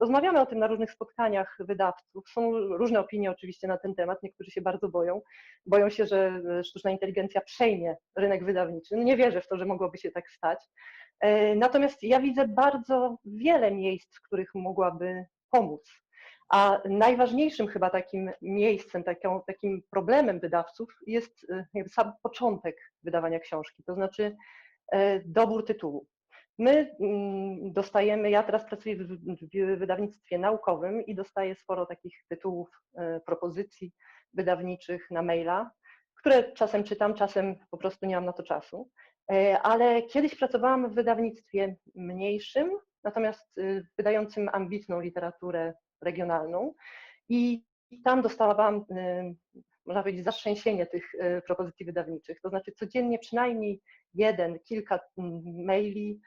Rozmawiamy o tym na różnych spotkaniach wydawców. Są różne opinie oczywiście na ten temat. Niektórzy się bardzo boją. Boją się, że sztuczna inteligencja przejmie rynek wydawniczy. No nie wierzę w to, że mogłoby się tak stać. E, natomiast ja widzę bardzo wiele miejsc, w których mogłaby pomóc. A najważniejszym chyba takim miejscem, takim problemem wydawców jest e, sam początek wydawania książki, to znaczy e, dobór tytułu. My mm, dostajemy, ja teraz pracuję w wydawnictwie naukowym i dostaję sporo takich tytułów, propozycji wydawniczych na maila, które czasem czytam, czasem po prostu nie mam na to czasu. E, ale kiedyś pracowałam w wydawnictwie mniejszym, natomiast y, wydającym ambitną literaturę regionalną i tam dostawałam, można powiedzieć, zaszczęsienie tych propozycji wydawniczych. To znaczy codziennie przynajmniej jeden, kilka maili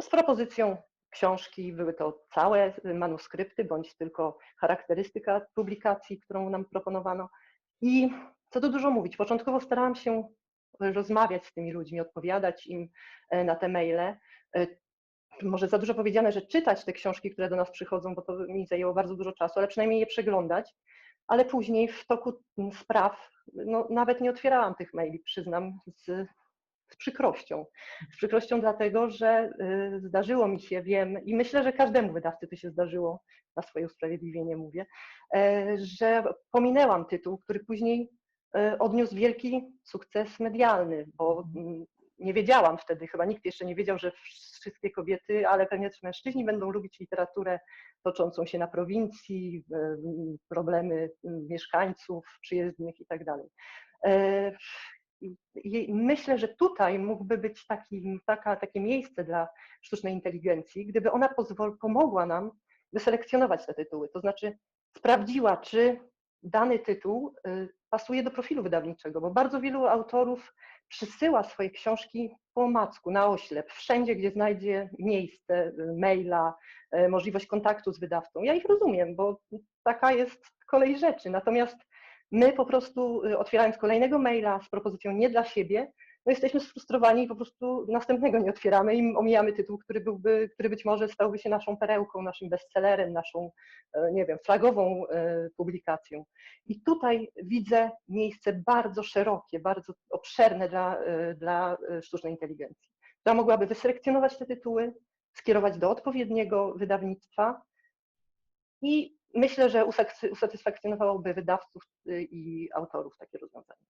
z propozycją książki. Były to całe manuskrypty, bądź tylko charakterystyka publikacji, którą nam proponowano. I co tu dużo mówić, początkowo starałam się rozmawiać z tymi ludźmi, odpowiadać im e, na te maile. E, może za dużo powiedziane, że czytać te książki, które do nas przychodzą, bo to mi zajęło bardzo dużo czasu, ale przynajmniej je przeglądać. Ale później w toku spraw no, nawet nie otwierałam tych maili, przyznam, z, z przykrością. Z przykrością dlatego, że y, zdarzyło mi się, wiem, i myślę, że każdemu wydawcy to się zdarzyło, na swoje usprawiedliwienie mówię, y, że pominęłam tytuł, który później E, odniósł wielki sukces medialny, bo mm, nie wiedziałam wtedy, chyba nikt jeszcze nie wiedział, że wszystkie kobiety, ale pewnie też mężczyźni będą lubić literaturę toczącą się na prowincji, problemy mieszkańców przyjezdnych myślę, że tutaj mógłby być taki, taka, takie miejsce dla sztucznej inteligencji, gdyby ona pozwol, pomogła nam wyselekcjonować te tytuły, to znaczy sprawdziła, czy dany tytuł y, pasuje do profilu wydawniczego, bo bardzo wielu autorów przysyła swoje książki po omacku, na oślep, wszędzie, gdzie znajdzie miejsce, y, maila, y, możliwość kontaktu z wydawcą. Ja ich rozumiem, bo taka jest kolej rzeczy. Natomiast my po prostu otwierając kolejnego maila z propozycją nie dla siebie, no jesteśmy sfrustrowani i po prostu następnego nie otwieramy i omijamy tytuł, który byłby, który być może stałby się naszą perełką, naszym bestsellerem, naszą, e, nie wiem, flagową e, publikacją. I tutaj widzę miejsce bardzo szerokie, bardzo obszerne dla, e, dla sztucznej inteligencji, która mogłaby wyselekcjonować te tytuły, skierować do odpowiedniego wydawnictwa i myślę, że usatysfakcjonowałoby wydawców i autorów takie rozwiązanie.